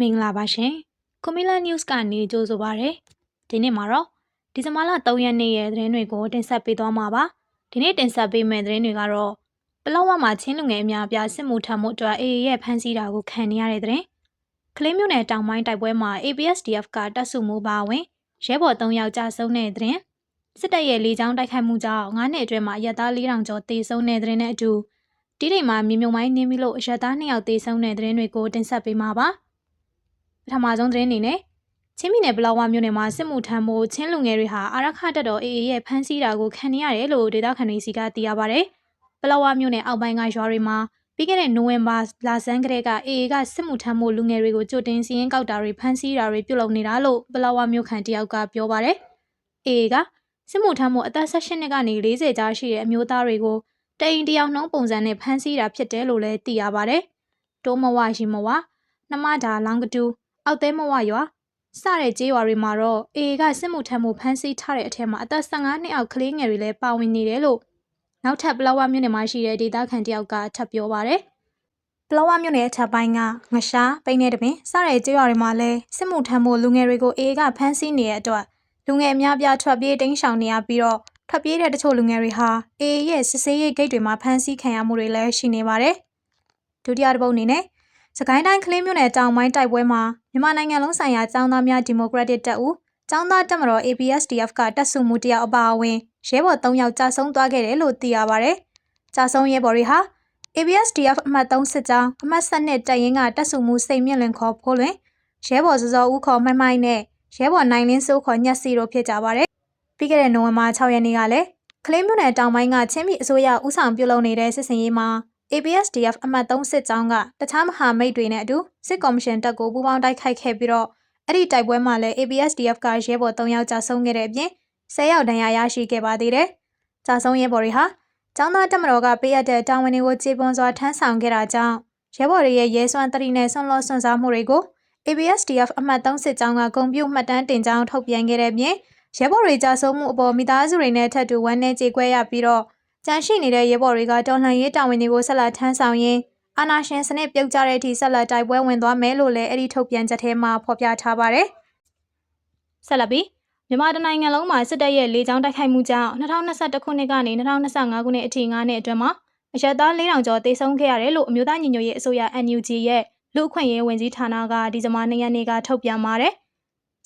မင်္ဂလာပါရှင်ကွန်မီလာ news ကနေကြိုဆိုပါရစေဒီနေ့မှာတော့ဒီဇင်ဘာလ3ရက်နေ့ရဲ့သတင်းတွေကိုတင်ဆက်ပေးသွားမှာပါဒီနေ့တင်ဆက်ပေးမယ့်သတင်းတွေကတော့ပလောဝမှာချင်းလူငယ်အများအပြားစစ်မှုထမ်းမှုအတွက် AA ရဲ့ဖမ်းဆီးတာကိုခံနေရတဲ့သတင်းကလေးမျိုးနယ်တောင်ပိုင်းတိုက်ပွဲမှာ APSDF ကတပ်စုမှုပါဝင်ရဲဘော်3ယောက်ကြာဆုံးတဲ့သတင်းစစ်တပ်ရဲ့လေကြောင်းတိုက်ခိုက်မှုကြောင့်9နှစ်အတွင်းမှာရက်သား4000ကျော်တေဆုံးတဲ့သတင်းနဲ့အတူဒီနေ့မှာမြေမြုံမိုင်းနင်းပြီးလို့ရက်သား2ယောက်တေဆုံးတဲ့သတင်းတွေကိုတင်ဆက်ပေးမှာပါ။ ပထမဆုံးသတင်းအနေနဲ့ချင်းပြည်နယ်ဘလောက်ဝမြို့နယ်မှာစစ်မှုထမ်းဖို့ချင်းလူငယ်တွေဟာအာရခတပ်တော် AA ရဲ့ဖမ်းဆီးတာကိုခံနေရတယ်လို့ဒေသခံတွေစီကသိရပါဗျ။ဘလောက်ဝမြို့နယ်အောက်ပိုင်းကရွာတွေမှာပြီးခဲ့တဲ့နိုဝင်ဘာလဆန်းကတည်းက AA ကစစ်မှုထမ်းဖို့လူငယ်တွေကိုကြိုတင်စီရင်ကောက်တာတွေဖမ်းဆီးတာတွေပြုလုပ်နေတာလို့ဘလောက်ဝမြို့ခံတယောက်ကပြောပါဗျ။ AA ကစစ်မှုထမ်းဖို့အသက်18နှစ်ကနေ40ကြားရှိတဲ့အမျိုးသားတွေကိုတအိမ်တယောက်နှုံးပုံစံနဲ့ဖမ်းဆီးတာဖြစ်တယ်လို့လည်းသိရပါဗျ။တိုးမဝရှိမဝနှမဒါလောင်ကတူ အောက်သဲမဝရွာစတဲ့ကျေးရွာတွေမှာတော့အေအေကစစ်မှုထမ်းမှုဖမ်းဆီးထားတဲ့အထက်မှာအသက်15နှစ်အောက်ကလေးငယ်တွေလည်းပါဝင်နေတယ်လို့နောက်ထပ်ပလောဝမြို့နယ်မှာရှိတဲ့ဒေသခံတယောက်ကထပ်ပြောပါရယ်ပလောဝမြို့နယ်အထက်ပိုင်းကငရှားပိန်းနေတပင်စတဲ့ကျေးရွာတွေမှာလည်းစစ်မှုထမ်းမှုလူငယ်တွေကိုအေအေကဖမ်းဆီးနေတဲ့အတွက်လူငယ်အများပြားထွက်ပြေးတိမ်းရှောင်နေရပြီးတော့ထွက်ပြေးတဲ့တချို့လူငယ်တွေဟာအေအေရဲ့စစ်ဆေးရေးဂိတ်တွေမှာဖမ်းဆီးခံရမှုတွေလည်းရှိနေပါတယ်ဒုတိယတစ်ပုတ်အနေနဲ့စကိုင်းတိုင်းကလေးမြို့နယ်တောင်ပိုင်းတိုက်ပွဲမှာ မြန်မာနိုင်ငံလုံးဆိုင်ရာចောင်းသားများဒီမိုကရက်တစ်တပ်ဦးចောင်းသားတပ်မတော် APSDF ကတပ်စုမှုတယောက်အပါအဝင်ရဲဘော်၃ယောက်ကြာဆုံးသွားခဲ့တယ်လို့သိရပါဗျ။ကြာဆုံးရဲဘော်တွေဟာ APSDF အမှတ်3စစ်ကြောင်းအမှတ်7နဲ့တပ်ရင်းကတပ်စုမှုစိတ်မြင့်လွင်ခေါ်ဖိုးလွင်ရဲဘော်စောစောဦးခေါ်မိုင်းမိုင်းနဲ့ရဲဘော်နိုင်လင်းစိုးခေါ်ညက်စီတို့ဖြစ်ကြပါတယ်။ပြီးခဲ့တဲ့နိုဝင်ဘာ6ရက်နေ့ကလည်းကလေးမြို့နယ်တောင်ပိုင်းကချင်းပြည်အစိုးရဦးဆောင်ပြုလုပ်နေတဲ့စစ်စင်ရေးမှာ ABSDF အမှတ်3စစ်ကြောင်းကတခြားမဟာမိတ်တွေနဲ့အတူစစ်ကော်မရှင်တပ်ကိုပူးပေါင်းတိုက်ခိုက်ခဲ့ပြီးတော့အဲ့ဒီတိုက်ပွဲမှာလည်း ABSDF ကရဲဘော်3ယောက်ကြာဆုံးခဲ့တဲ့အပြင်10ယောက်ဒဏ်ရာရရှိခဲ့ပါသေးတယ်။ကြာဆုံးရဲဘော်တွေဟာကျောင်းသားတက်မတော်ကပေးအပ်တဲ့တာဝန်တွေကိုခြေပွန်စွာထမ်းဆောင်ခဲ့တာကြောင့်ရဲဘော်တွေရဲ့ရဲစွမ်းတတိနဲ့ဆွန့်လော့ဆွန့်စားမှုတွေကို ABSDF အမှတ်3စစ်ကြောင်းကဂုံပြုမှတ်တမ်းတင်ကြောင်းထုတ်ပြန်ခဲ့တဲ့ပြင်ရဲဘော်တွေကြာဆုံးမှုအပေါ်မိသားစုတွေနဲ့ထပ်တူဝမ်းနည်းကြေကွဲရပြီးတော့ ကြန့်ရှိနေတဲ့ရဲဘော်တွေကတော်လှန်ရေးတာဝန်တွေကိုဆက်လက်ထမ်းဆောင်ရင်းအာနာရှင်စနစ်ပြုတ်ကျတဲ့အထိဆက်လက်တိုက်ပွဲဝင်သွားမယ်လို့လည်းအဲ့ဒီထုတ်ပြန်ချက်ထဲမှာဖော်ပြထားပါတယ်။ဆက်လက်ပြီးမြန်မာတနိုင်ငံလုံးမှာစစ်တပ်ရဲ့လေကြောင်းတိုက်ခိုက်မှုကြောင့်2021ခုနှစ်ကနေ2025ခုနှစ်အထိ9နှစ်အတွင်းမှာအရက်သား4000ကျော်သေဆုံးခဲ့ရတယ်လို့အမျိုးသားညီညွတ်ရေးအစိုးရ NUG ရဲ့လူ့အခွင့်အရေးဝန်ကြီးဌာနကဒီဇင်ဘာ2ရက်နေ့ကထုတ်ပြန်ပါတယ်။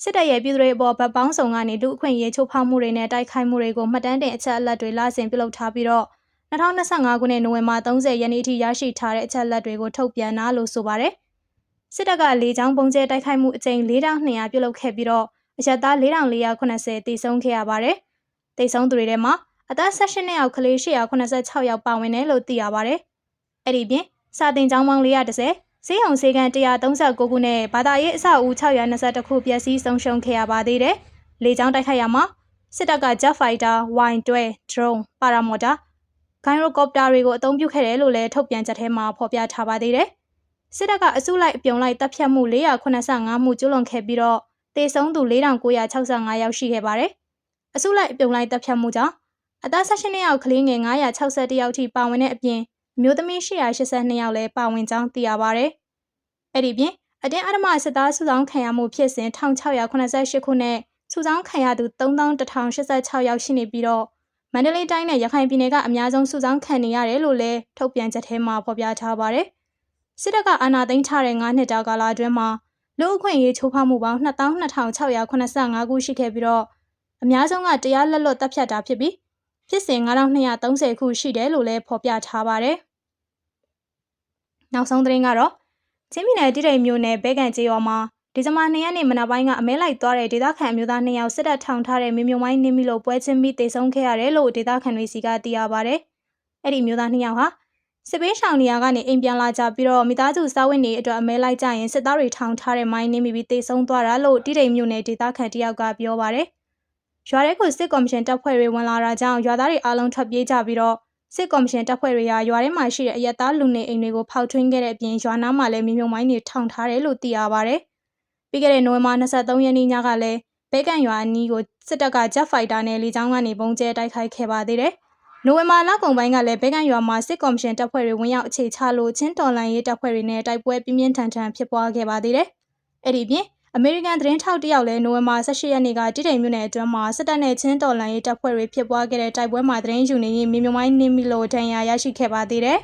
စစ်တပ်ရဲ့ပြည်သူတွေအပေါ်ဗတ်ပေါင်းဆောင်ကနေလူအခွင့်အရေးချိုးဖောက်မှုတွေနဲ့တိုက်ခိုက်မှုတွေကိုမှတ်တမ်းတင်အချက်အလက်တွေလာဆင်ပြုလုပ်ထားပြီးတော့2025ခုနှစ်နိုဝင်ဘာ30ရက်နေ့ထိရရှိထားတဲ့အချက်အလက်တွေကိုထုတ်ပြန်တာလို့ဆိုပါတယ်။စစ်တပ်ကလေကြောင်းပုံကျဲတိုက်ခိုက်မှုအကြိမ်4200ပြုလုပ်ခဲ့ပြီးတော့အရက်သား4480တိစုံခဲ့ရပါတယ်။တိစုံသူတွေထဲမှာအသက်16နှစ်အောက်ကလေး886ယောက်ပါဝင်တယ်လို့သိရပါတယ်။အဲ့ဒီပြင်စာတင်ကျောင်းပေါင်း430 ဈေးအောင်ဈေးကန်139ခုနဲ့ဘာသာရေးအဆောက်အဦ622ခုပျက်စီးဆုံးရှုံးခဲ့ရပါသေးတယ်။လေကြောင်းတိုက်ခိုက်ရမှာစစ်တပ်က Jet Fighter, Y12, Drone, Paramotor ဂိုင်းရိုကော်ပတာတွေကိုအသုံးပြုခဲ့တယ်လို့လည်းထုတ်ပြန်ချက်ထဲမှာဖော်ပြထားပါသေးတယ်။စစ်တပ်ကအစုလိုက်အပြုံလိုက်တပ်ဖြတ်မှု485မှုကျူးလွန်ခဲ့ပြီးတော့တေဆုံးသူ4965ယောက်ရှိခဲ့ပါတယ်။အစုလိုက်အပြုံလိုက်တပ်ဖြတ်မှုကြောင့်အသက်16နှစ်အောက်ကလေးငယ်961ယောက်ထိပါဝင်တဲ့အပြင် မျိုးသမီး182ယောက်လည်းပါဝင်ကြောင်းသိရပါတယ်။အဲ့ဒီပြင်အတင်းအဓမ္မစစ်သားစုဆောင်ခံရမှုဖြစ်စဉ်1688ခုနဲ့စုဆောင်ခံရသူ3186ယောက်ရှိနေပြီးတော့မန္တလေးတိုင်းနဲ့ရခိုင်ပြည်နယ်ကအများဆုံးစုဆောင်းခံနေရတယ်လို့လည်းထုတ်ပြန်ချက်ထဲမှာဖော်ပြထားပါတယ်။စစ်တပ်ကအာဏာသိမ်းထားတဲ့9နှစ်တာကာလအတွင်းမှာလူအခွင့်အရေးချိုးဖောက်မှုပေါင်း22,685ခုရှိခဲ့ပြီးတော့အများဆုံးကတရားလက်လွတ်တပ်ဖြတ်တာဖြစ်ပြီးဖြစ်စဉ်9230ခုရှိတယ်လို့လည်းဖော်ပြထားပါတယ်။ နောက်ဆုံးသတင်းကတော့ချင်းပြည်နယ်တိတိမ်မြို့နယ်ဘဲကန်ကျေးရွာမှာဒီဇင်ဘာ2ရက်နေ့မနက်ပိုင်းကအမဲလိုက်သွားတဲ့ဒေသခံအမျိုးသား2ယောက်စစ်တပ်ထောင်ထားတဲ့မြေမြုံမိုင်းနင်းမိလို့ပွဲချင်းပြီးတေဆုံးခဲ့ရတယ်လို့ဒေသခံတွေစီကသိရပါဗျ။အဲ့ဒီမျိုးသား2ယောက်ဟာစစ်ပေးရှောင်နေရာကနေအိမ်ပြန်လာကြပြီးတော့မိသားစုစားဝတ်နေအတွက်အမဲလိုက်ကြရင်စစ်သားတွေထောင်ထားတဲ့မိုင်းနင်းမိပြီးတေဆုံးသွားတာလို့တိတိမ်မြို့နယ်ဒေသခံတယောက်ကပြောပါဗျ။ရွာထဲကိုစစ်ကော်မရှင်တပ်ဖွဲ့တွေဝင်လာတာကြောင့်ရွာသားတွေအားလုံးထွက်ပြေးကြပြီးတော့ စစ်ကော်မရှင်တပ်ဖွဲ့တွေကရွာထဲမှာရှိတဲ့အရက်သားလူနေအိမ်တွေကိုဖောက်ထွင်းခဲ့တဲ့အပြင်ရွာနားမှာလည်းမြေမြုံမိုင်းတွေထောင်ထားတယ်လို့သိရပါဗျ။ပြီးခဲ့တဲ့နိုဝင်ဘာ23ရက်နေ့ညကလည်းဘဲကန်ရွာအနီးကိုစစ်တပ်က Jet Fighter နဲ့လေကြောင်းကနေပုံကျဲတိုက်ခိုက်ခဲ့ပါသေးတယ်။နိုဝင်ဘာလကုန်ပိုင်းကလည်းဘဲကန်ရွာမှာစစ်ကော်မရှင်တပ်ဖွဲ့တွေဝင်ရောက်အခြေချလို့ချင်းတော်လန်ရေးတပ်ဖွဲ့တွေနဲ့တိုက်ပွဲပြင်းပြင်းထန်ထန်ဖြစ်ပွားခဲ့ပါသေးတယ်အဲ့ဒီပြင် အမေရိကန်သတင်းထောက်တစ်ယောက်လည်းနိုဝင်ဘာ18ရက်နေ့ကတိတိမ်မြို့နယ်အတွင်းမှာစစ်တပ်နဲ့ချင်းတော်လှန်ရေးတပ်ဖွဲ့တွေဖြစ်ပွားခဲ့တဲ့တိုက်ပွဲမှာသတင်းယူနေရင်မြေမြမိုင်းနင်းမိလို့ဒဏ်ရာရရှိခဲ့ပါသေးတယ်